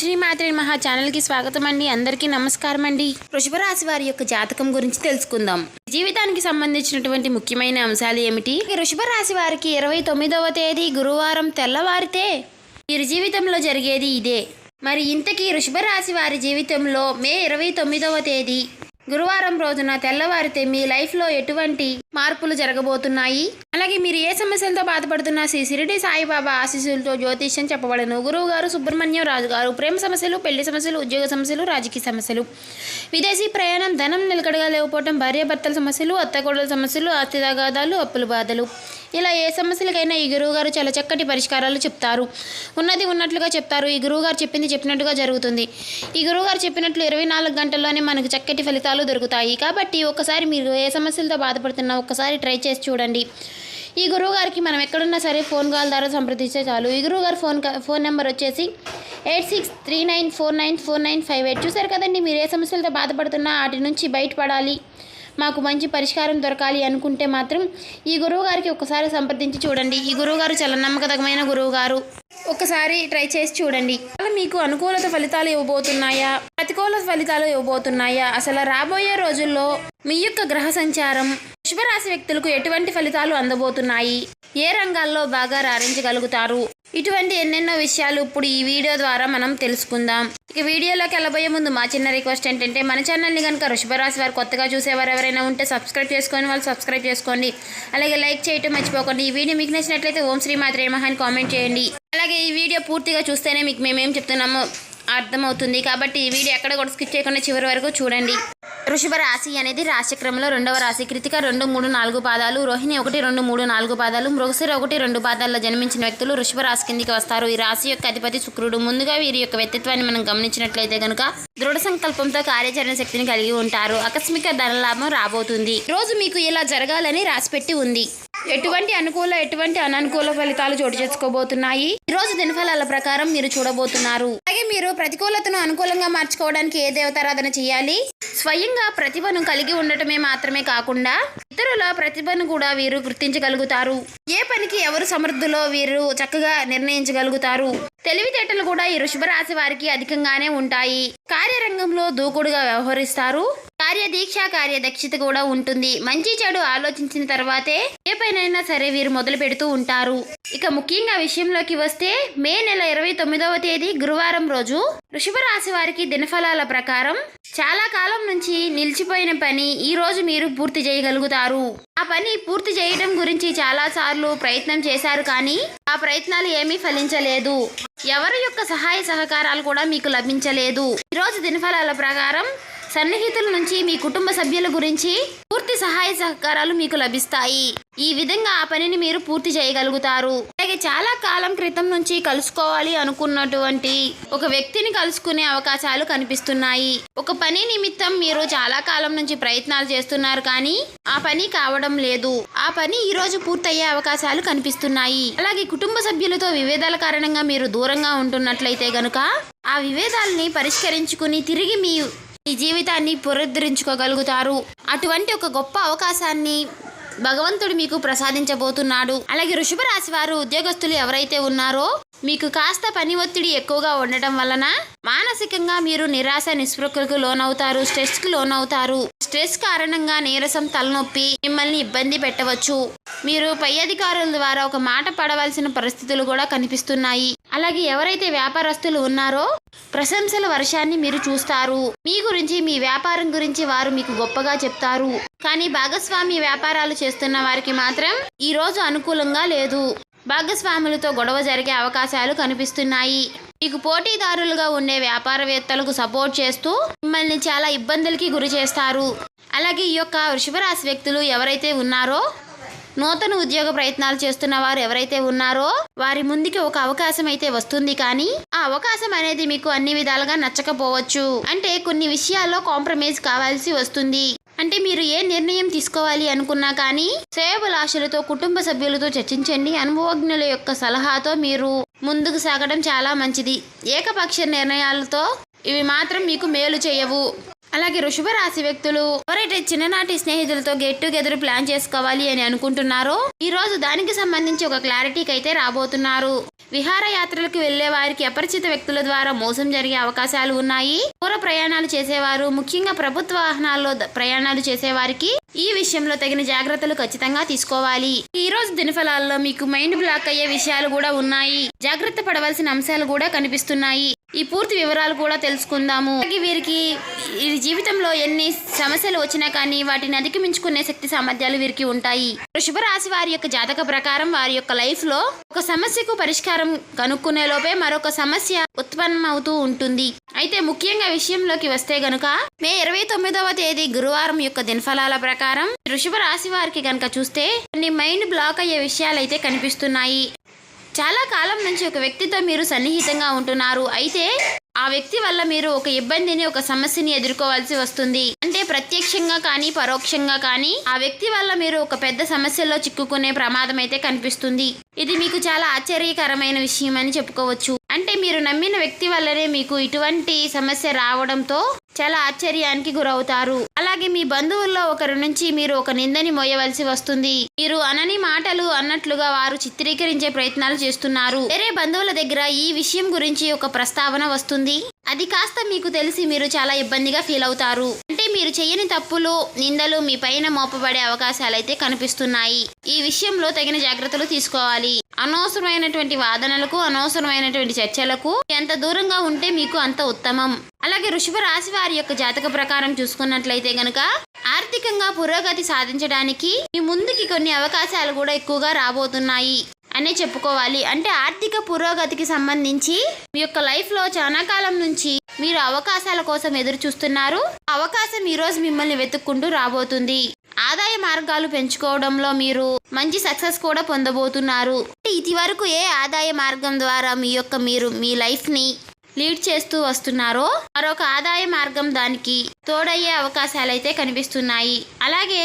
శ్రీ మాత్రే మహా ఛానల్కి స్వాగతం అండి. అందరికీ నమస్కారం అండి. వృషభ రాశి వారి యొక్క జాతకం గురించి తెలుసుకుందాం. జీవితానికి సంబంధించినటువంటి ముఖ్యమైన అంశాలు ఏమిటి? వృషభ రాశి వారికి ఇరవై తొమ్మిదవ తేదీ గురువారం తెల్లవారితే వీరి జీవితంలో జరిగేది ఇదే. మరి ఇంతకీ వృషభ రాశి వారి జీవితంలో మే ఇరవై తొమ్మిదవ తేదీ గురువారం రోజున తెల్లవారితే మీ లైఫ్లో ఎటువంటి మార్పులు జరగబోతున్నాయి. అలాగే మీరు ఏ సమస్యలతో బాధపడుతున్నా శ్రీ సిరిడి సాయిబాబా ఆశీస్సులతో జ్యోతిష్యం చెప్పబడను. గురువు గారు సుబ్రహ్మణ్యం రాజు గారు ప్రేమ సమస్యలు పెళ్ళి సమస్యలు ఉద్యోగ సమస్యలు రాజకీయ సమస్యలు. విదేశీ ప్రయాణం ధనం నిలకడగా లేకపోవడం భార్యాభర్తల సమస్యలు అత్తగోడల సమస్యలు ఆస్తి తగాదాలు అప్పుల బాధలు. ఇలా ఏ సమస్యలకైనా ఈ గురువుగారు చాలా చక్కటి పరిష్కారాలు చెప్తారు. ఉన్నది ఉన్నట్లుగా చెప్తారు. ఈ గురువుగారు చెప్పింది చెప్పినట్టుగా జరుగుతుంది. ఈ గురువుగారు చెప్పినట్లు ఇరవై నాలుగు గంటల్లోనే మనకు చక్కటి ఫలితాలు దొరుకుతాయి. కాబట్టి ఒకసారి మీరు ఏ సమస్యలతో బాధపడుతున్నా ఒక్కసారి ట్రై చేసి చూడండి. ఈ గురువు గారికి మనం ఎక్కడున్నా సరే ఫోన్ కాల్ ద్వారా సంప్రదిస్తే చాలు. ఈ గురువు గారు ఫోన్ ఫోన్ నెంబర్ వచ్చేసి eight six three nine four nine four nine five eight. చూసారు కదండి మీరు ఏ సమస్యలతో బాధపడుతున్నా వాటి నుంచి బయటపడాలి. మాకు మంచి పరిష్కారం దొరకాలి అనుకుంటే మాత్రం ఈ గురువు గారికి ఒకసారి సంప్రదించి చూడండి. ఈ గురువుగారు చాలా నమ్మకదగమైన గురువు గారు. ఒకసారి ట్రై చేసి చూడండి. అలా మీకు అనుకూలత ఫలితాలు ఇవ్వబోతున్నాయా? ప్రతికూల ఫలితాలు ఇవ్వబోతున్నాయా? అసలు రాబోయే రోజుల్లో మీ యొక్క గ్రహ సంచారం వృషభరాశి వ్యక్తులకు ఎటువంటి ఫలితాలు అందబోతున్నాయి? ఏ రంగాల్లో బాగా రాణించగలుగుతారు? ఇటువంటి ఎన్నెన్నో విషయాలు ఇప్పుడు ఈ వీడియో ద్వారా మనం తెలుసుకుందాం. ఇక వీడియోలోకి వెళ్ళబోయే ముందు మా చిన్న రిక్వెస్ట్ ఏంటంటే మన ఛానల్ని కనుక వృషభరాశి వారు కొత్తగా చూసేవారు ఎవరైనా ఉంటే సబ్స్క్రైబ్ చేసుకొని వాళ్ళు సబ్స్క్రైబ్ చేసుకోండి. అలాగే లైక్ చేయటం మర్చిపోకండి. ఈ వీడియో మీకు నచ్చినట్లయితే ఓం శ్రీ మాత్రే మహాన్ కామెంట్ చేయండి. అలాగే ఈ వీడియో పూర్తిగా చూస్తేనే మీకు మేమేం చెప్తున్నామో అర్థమవుతుంది. కాబట్టి ఈ వీడియో ఎక్కడ కూడా స్కిప్ చేయకుండా చివరి వరకు చూడండి. వృషభ రాశి అనేది రాశిక్రమంలో రెండవ రాశి. కృతిక రెండు మూడు నాలుగు పాదాలు. రోహిణి ఒకటి రెండు మూడు నాలుగు పాదాలు. మృగశిర ఒకటి రెండు పాదాల్లో జన్మించిన వ్యక్తులు వృషభ రాశి కిందికి వస్తారు. ఈ రాశి యొక్క అధిపతి శుక్రుడు. ముందుగా వీరి యొక్క వ్యక్తిత్వాన్ని మనం గమనించినట్లయితే కనుక దృఢ సంకల్పంతో కార్యాచరణ శక్తిని కలిగి ఉంటారు. ఆకస్మిక ధనలాభం రాబోతుంది. రోజు మీకు ఇలా జరగాలని రాసిపెట్టి ఉంది. ఎటువంటి అనుకూల ఎటువంటి అననుకూల ఫలితాలు చోటు చేసుకోబోతున్నాయి? ఈ రోజు దినఫలాల ప్రకారం మీరు చూడబోతున్నారు. అలాగే మీరు ప్రతికూలతను అనుకూలంగా మార్చుకోవడానికి ఏ దేవతారాధన చేయాలి? స్వయంగా ప్రతిభను కలిగి ఉండటమే మాత్రమే కాకుండా ఇతరుల ప్రతిభను కూడా వీరు గుర్తించగలుగుతారు. ఏ పనికి ఎవరు సమర్థులో వీరు చక్కగా నిర్ణయించగలుగుతారు. తెలివితేటలు కూడా ఈ వృషభరాశి వారికి అధికంగానే ఉంటాయి. కార్యరంగంలో దూకుడుగా వ్యవహరిస్తారు. కార్యదీక్ష కార్యదక్షత కూడా ఉంటుంది. మంచి చెడు ఆలోచించిన తర్వాతే ఏ పైనైనా సరే వీరు మొదలు పెడుతూ ఉంటారు. ఇక ముఖ్యంగా విషయంలోకి వస్తే మే నెల ఇరవై తొమ్మిదవ తేదీ గురువారం రోజు వృషభ రాశి వారికి దినఫలాల ప్రకారం చాలా కాలం నుంచి నిలిచిపోయిన పని ఈ రోజు మీరు పూర్తి చేయగలుగుతారు. ఆ పని పూర్తి చేయడం గురించి చాలా సార్లు ప్రయత్నం చేశారు కానీ ఆ ప్రయత్నాలు ఏమీ ఫలించలేదు. ఎవరి యొక్క సహాయ సహకారాలు కూడా మీకు లభించలేదు. ఈరోజు దినఫలాల ప్రకారం సన్నిహితుల నుంచి మీ కుటుంబ సభ్యుల గురించి పూర్తి సహాయ సహకారాలు మీకు లభిస్తాయి. ఈ విధంగా ఆ పనిని మీరు పూర్తి చేయగలుగుతారు. అలాగే చాలా కాలం క్రితం నుంచి కలుసుకోవాలి అనుకున్నటువంటి ఒక వ్యక్తిని కలుసుకునే అవకాశాలు కనిపిస్తున్నాయి. ఒక పని నిమిత్తం మీరు చాలా కాలం నుంచి ప్రయత్నాలు చేస్తున్నారు కానీ ఆ పని కావడం లేదు. ఆ పని ఈ రోజు పూర్తయ్యే అవకాశాలు కనిపిస్తున్నాయి. అలాగే కుటుంబ సభ్యులతో వివేదాల కారణంగా మీరు దూరంగా ఉంటున్నట్లయితే గనుక ఆ విభేదాలని పరిష్కరించుకుని తిరిగి మీ మీ జీవితాన్ని పునరుద్ధరించుకోగలుగుతారు అటువంటి ఒక గొప్ప అవకాశాన్ని భగవంతుడు మీకు ప్రసాదించబోతున్నాడు. అలాగే వృషభ రాశి వారు ఉద్యోగస్తులు ఎవరైతే ఉన్నారో మీకు కాస్త పని ఒత్తిడి ఎక్కువగా ఉండటం వలన మానసికంగా మీరు నిరాశ నిస్పృహకు లోనవుతారు స్ట్రెస్కు లోనవుతారు. స్ట్రెస్ కారణంగా నీరసం తలనొప్పి మిమ్మల్ని ఇబ్బంది పెట్టవచ్చు. మీరు పై అధికారుల ద్వారా ఒక మాట పడవలసిన పరిస్థితులు కూడా కనిపిస్తున్నాయి. అలాగే ఎవరైతే వ్యాపారస్తులు ఉన్నారో ప్రశంసల వర్షాన్ని మీరు చూస్తారు. మీ గురించి మీ వ్యాపారం గురించి వారు మీకు గొప్పగా చెప్తారు. కానీ భాగస్వామి వ్యాపారాలు చేస్తున్న వారికి మాత్రం ఈరోజు అనుకూలంగా లేదు. భాగస్వాములతో గొడవ జరిగే అవకాశాలు కనిపిస్తున్నాయి. మీకు పోటీదారులుగా ఉండే వ్యాపారవేత్తలకు సపోర్ట్ చేస్తూ మిమ్మల్ని చాలా ఇబ్బందులకి గురి చేస్తారు. అలాగే ఈ యొక్క వృషభరాశి వ్యక్తులు ఎవరైతే ఉన్నారో నూతన ఉద్యోగ ప్రయత్నాలు చేస్తున్న వారు ఎవరైతే ఉన్నారో వారి ముందుకి ఒక అవకాశం అయితే వస్తుంది కానీ ఆ అవకాశం అనేది మీకు అన్ని విధాలుగా నచ్చకపోవచ్చు. అంటే కొన్ని విషయాల్లో కాంప్రమైజ్ కావాల్సి వస్తుంది. అంటే మీరు ఏ నిర్ణయం తీసుకోవాలి అనుకున్నా కానీ సేవలాశలతో కుటుంబ సభ్యులతో చర్చించండి. అనుభవజ్ఞుల యొక్క సలహాతో మీరు ముందుకు సాగడం చాలా మంచిది. ఏకపక్ష నిర్ణయాలతో ఇవి మాత్రం మీకు మేలు చేయవు. అలాగే వృషభ రాశి వ్యక్తులు ఎవరైతే చిన్ననాటి స్నేహితులతో గెట్ టుగెదర్ ప్లాన్ చేసుకోవాలి అని అనుకుంటున్నారో ఈ రోజు దానికి సంబంధించి ఒక క్లారిటీకి అయితే రాబోతున్నారు. విహారయాత్రలకు వెళ్ళే వారికి అపరిచిత వ్యక్తుల ద్వారా మోసం జరిగే అవకాశాలు ఉన్నాయి. దూర ప్రయాణాలు చేసేవారు ముఖ్యంగా ప్రభుత్వ వాహనాల్లో ప్రయాణాలు చేసేవారికి ఈ విషయంలో తగిన జాగ్రత్తలు ఖచ్చితంగా తీసుకోవాలి. ఈ రోజు దినఫలాల్లో మీకు మైండ్ బ్లాక్ అయ్యే విషయాలు కూడా ఉన్నాయి. జాగ్రత్త పడవలసిన అంశాలు కూడా కనిపిస్తున్నాయి. ఈ పూర్తి వివరాలు కూడా తెలుసుకుందాము. అలాగే వీరికి ఈ జీవితంలో ఎన్ని సమస్యలు వచ్చినా కానీ వాటిని అధిగమించుకునే శక్తి సామర్థ్యాలు వీరికి ఉంటాయి. వృషభరాశి వారి యొక్క జాతక ప్రకారం వారి యొక్క లైఫ్లో ఒక సమస్యకు పరిష్కారం కనుక్కునే లోపే మరొక సమస్య ఉత్పన్నం అవుతూ ఉంటుంది. అయితే ముఖ్యంగా విషయంలోకి వస్తే గనుక మే ఇరవై తొమ్మిదవ తేదీ గురువారం యొక్క దినఫలాల ప్రకారం వృషభ రాశి వారికి గనుక చూస్తే కొన్ని మైండ్ బ్లాక్ అయ్యే విషయాలు అయితే కనిపిస్తున్నాయి. చాలా కాలం నుంచి ఒక వ్యక్తితో మీరు సన్నిహితంగా ఉంటున్నారు. అయితే ఆ వ్యక్తి వల్ల మీరు ఒక ఇబ్బందిని ఒక సమస్యని ఎదుర్కోవాల్సి వస్తుంది. అంటే ప్రత్యక్షంగా కానీ పరోక్షంగా కానీ ఆ వ్యక్తి వల్ల మీరు ఒక పెద్ద సమస్యలో చిక్కుకునే ప్రమాదం అయితే కనిపిస్తుంది. ఇది మీకు చాలా ఆశ్చర్యకరమైన విషయం అని చెప్పుకోవచ్చు. అంటే మీరు నమ్మిన వ్యక్తి వల్లనే మీకు ఇటువంటి సమస్య రావడంతో చాలా ఆశ్చర్యానికి గురవుతారు. అలాగే మీ బంధువుల్లో ఒకరి నుంచి మీరు ఒక నిందని మోయవలసి వస్తుంది. మీరు అనని మాటలు అన్నట్లుగా వారు చిత్రీకరించే ప్రయత్నాలు చేస్తున్నారు. వేరే బంధువుల దగ్గర ఈ విషయం గురించి ఒక ప్రస్తావన వస్తుంది. అది కాస్త మీకు తెలిసి మీరు చాలా ఇబ్బందిగా ఫీల్ అవుతారు. అంటే మీరు చేయని తప్పులు నిందలు మీ పైన మోపబడే అవకాశాలు అయితే కనిపిస్తున్నాయి. ఈ విషయంలో తగిన జాగ్రత్తలు తీసుకోవాలి. అనవసరమైనటువంటి వాదనలకు అనవసరమైనటువంటి చర్చలకు ఎంత దూరంగా ఉంటే మీకు అంత ఉత్తమం. అలాగే వృషభ రాశి వారి యొక్క జాతక ప్రకారం చూసుకున్నట్లయితే గనక ఆర్థికంగా పురోగతి సాధించడానికి మీ ముందుకి కొన్ని అవకాశాలు కూడా ఎక్కువగా రాబోతున్నాయి. అనే చెప్పుకోవాలి. అంటే ఆర్థిక పురోగతికి సంబంధించి మీ యొక్క లైఫ్లో చాలా కాలం నుంచి మీరు అవకాశాల కోసం ఎదురు చూస్తున్నారు. అవకాశం ఈ రోజు మిమ్మల్ని వెతుక్కుంటూ రాబోతుంది. ఆదాయ మార్గాలు పెంచుకోవడంలో మీరు మంచి సక్సెస్ కూడా పొందబోతున్నారు. ఇది వరకు ఏ ఆదాయ మార్గం ద్వారా మీ యొక్క మీరు మీ లైఫ్ని లీడ్ చేస్తూ వస్తున్నారో మరొక ఆదాయ మార్గం దానికి తోడయ్యే అవకాశాలు అయితే కనిపిస్తున్నాయి. అలాగే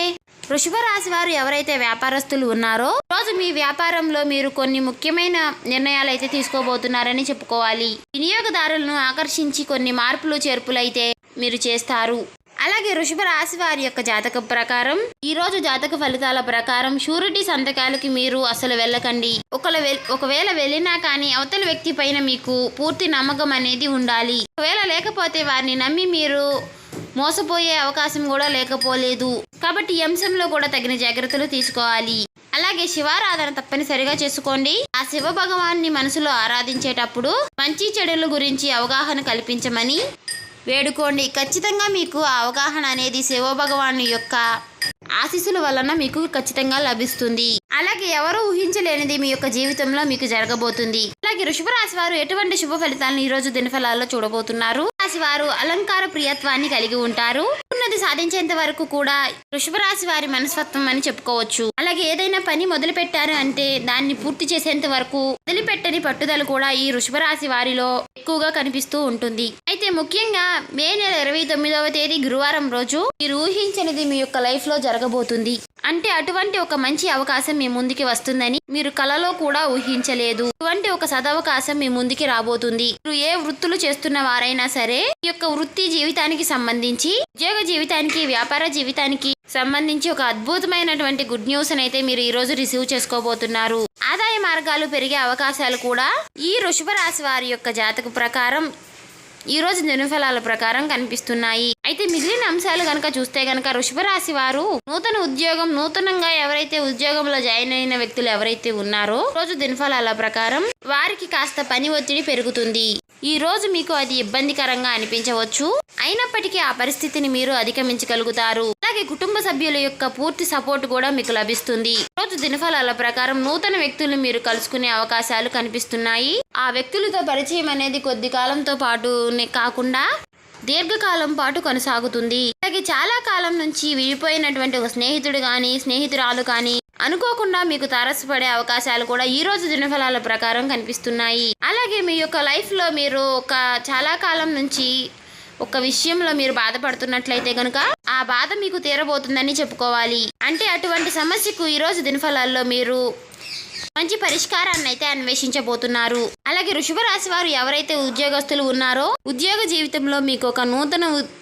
వృషభ రాశి వారు ఎవరైతే వ్యాపారస్తులు ఉన్నారో రోజు మీ వ్యాపారంలో మీరు కొన్ని ముఖ్యమైన నిర్ణయాలు అయితే తీసుకోబోతున్నారని చెప్పుకోవాలి. వినియోగదారులను ఆకర్షించి కొన్ని మార్పులు చేర్పులు అయితే మీరు చేస్తారు. అలాగే వృషభ రాశి వారి యొక్క జాతక ప్రకారం ఈ రోజు జాతక ఫలితాల ప్రకారం షూరిటీ సంతకాలకి మీరు అసలు వెళ్ళకండి. ఒకవేళ వెల్- ఒకవేళ వెళ్ళినా కానీ అవతల వ్యక్తి పైన మీకు పూర్తి నమ్మకం అనేది ఉండాలి. ఒకవేళ లేకపోతే వారిని నమ్మి మీరు మోసపోయే అవకాశం కూడా లేకపోలేదు. కాబట్టి ఈ అంశంలో కూడా తగిన జాగ్రత్తలు తీసుకోవాలి. అలాగే శివారాధన తప్పనిసరిగా చేసుకోండి. ఆ శివ భగవాన్ని మనసులో ఆరాధించేటప్పుడు మంచి చెడుల గురించి అవగాహన కల్పించమని వేడుకోండి. ఖచ్చితంగా మీకు ఆ అవగాహన అనేది శివ భగవాను యొక్క ఆశీస్సుల వలన మీకు ఖచ్చితంగా లభిస్తుంది. అలాగే ఎవరు ఊహించలేనిది మీ యొక్క జీవితంలో మీకు జరగబోతుంది. అలాగే వృషభ రాశి వారు ఎటువంటి శుభ ఫలితాలను ఈ రోజు దినఫలాల్లో చూడబోతున్నారు? రాశి వారు అలంకార ప్రియత్వాన్ని కలిగి ఉంటారు. ఉన్నది సాధించేంత వరకు కూడా వృషభ రాశి వారి మనస్తత్వం అని చెప్పుకోవచ్చు. అలాగే ఏదైనా పని మొదలు పెట్టారు అంటే దాన్ని పూర్తి చేసేంత వరకు వదిలిపెట్టని పట్టుదల కూడా ఈ వృషభ రాశి వారిలో ఎక్కువగా కనిపిస్తూ ఉంటుంది. అయితే ముఖ్యంగా మే నెల ఇరవై తొమ్మిదవ తేదీ గురువారం రోజు మీరు ఊహించనిది మీ యొక్క లైఫ్లో జరగబోతుంది. అంటే అటువంటి ఒక మంచి అవకాశం మీ ముందుకి వస్తుందని మీరు కలలో కూడా ఊహించలేదు. ఇటువంటి ఒక సదవకాశం మీ ముందుకి రాబోతుంది. మీరు ఏ వృత్తులు చేస్తున్న వారైనా సరే ఈ యొక్క వృత్తి జీవితానికి సంబంధించి ఉద్యోగ జీవితానికి వ్యాపార జీవితానికి సంబంధించి ఒక అద్భుతమైనటువంటి గుడ్ న్యూస్ అయితే మీరు ఈ రోజు రిసీవ్ చేసుకోబోతున్నారు. ఆదాయ మార్గాలు పెరిగే అవకాశాలు కూడా ఈ వృషభ రాశి వారి యొక్క జాతక ప్రకారం ఈ రోజు దినఫలాల ప్రకారం కనిపిస్తున్నాయి. అయితే మిగిలిన అంశాలు గనక చూస్తే గనక వృషభ రాశి వారు నూతన ఉద్యోగం నూతనంగా ఎవరైతే ఉద్యోగంలో జాయిన్ అయిన వ్యక్తులు ఎవరైతే ఉన్నారో రోజు దినఫలాల ప్రకారం వారికి కాస్త పని ఒత్తిడి పెరుగుతుంది. ఈ రోజు మీకు అది ఇబ్బందికరంగా అనిపించవచ్చు. అయినప్పటికీ ఆ పరిస్థితిని మీరు అధిగమించగలుగుతారు. అలాగే కుటుంబ సభ్యుల యొక్క పూర్తి సపోర్ట్ కూడా మీకు లభిస్తుంది. రోజు దినఫలాల ప్రకారం నూతన వ్యక్తులను మీరు కలుసుకునే అవకాశాలు కనిపిస్తున్నాయి. ఆ వ్యక్తులతో పరిచయం అనేది కొద్ది కాలంతో పాటు కాకుండా దీర్ఘకాలం పాటు కొనసాగుతుంది. అలాగే చాలా కాలం నుంచి విడిపోయినటువంటి ఒక స్నేహితుడు కానీ స్నేహితురాలు కానీ అనుకోకుండా మీకు తారసపడే అవకాశాలు కూడా ఈ రోజు దినఫలాల ప్రకారం కనిపిస్తున్నాయి. అలాగే మీ యొక్క లైఫ్లో మీరు ఒక చాలా కాలం నుంచి ఒక విషయంలో మీరు బాధపడుతున్నట్లయితే కనుక ఆ బాధ మీకు తీరబోతుందని చెప్పుకోవాలి. అంటే అటువంటి సమస్యకు ఈ రోజు దినఫలాల్లో మీరు మంచి పరిష్కారాన్ని అయితే అన్వేషించబోతున్నారు. అలాగే వృషభ రాశి వారు ఎవరైతే ఉద్యోగస్తులు ఉన్నారో ఉద్యోగ జీవితంలో మీకు ఒక నూతన ఉ-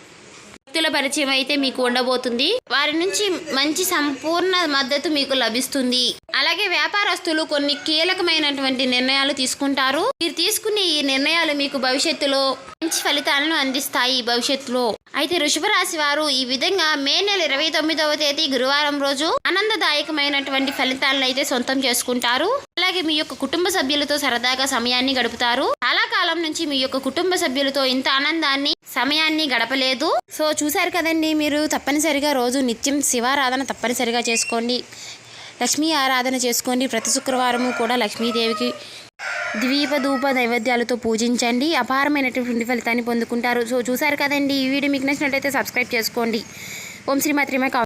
వ్యక్తుల పరిచయం అయితే మీకు ఉండబోతుంది. వారి నుంచి మంచి సంపూర్ణ మద్దతు మీకు లభిస్తుంది. అలాగే వ్యాపారస్తులు కొన్ని కీలకమైనటువంటి నిర్ణయాలు తీసుకుంటారు. మీరు తీసుకునే ఈ నిర్ణయాలు మీకు భవిష్యత్తులో మంచి ఫలితాలను అందిస్తాయి భవిష్యత్తులో. అయితే వృషభ రాశి వారు ఈ విధంగా మే నెల ఇరవై తొమ్మిదవ తేదీ గురువారం రోజు ఆనందదాయకమైనటువంటి ఫలితాలను అయితే సొంతం చేసుకుంటారు. అలాగే మీ యొక్క కుటుంబ సభ్యులతో సరదాగా సమయాన్ని గడుపుతారు. చాలా కాలం నుంచి మీ యొక్క కుటుంబ సభ్యులతో ఇంత ఆనందాన్ని సమయాన్ని గడపలేదు. సో చూశారు కదండి మీరు తప్పనిసరిగా రోజు నిత్యం శివారాధన తప్పనిసరిగా చేసుకోండి. లక్ష్మీ ఆరాధన చేసుకోండి. ప్రతి శుక్రవారము కూడా లక్ష్మీదేవికి ద్వీప ధూప నైవేద్యాలతో పూజించండి. అపారమైనటువంటి ఫలితాన్ని పొందుకుంటారు. సో చూశారు కదండి ఈ వీడియో మీకు నచ్చినట్లయితే సబ్స్క్రైబ్ చేసుకోండి. ఓం శ్రీ మాత్రమే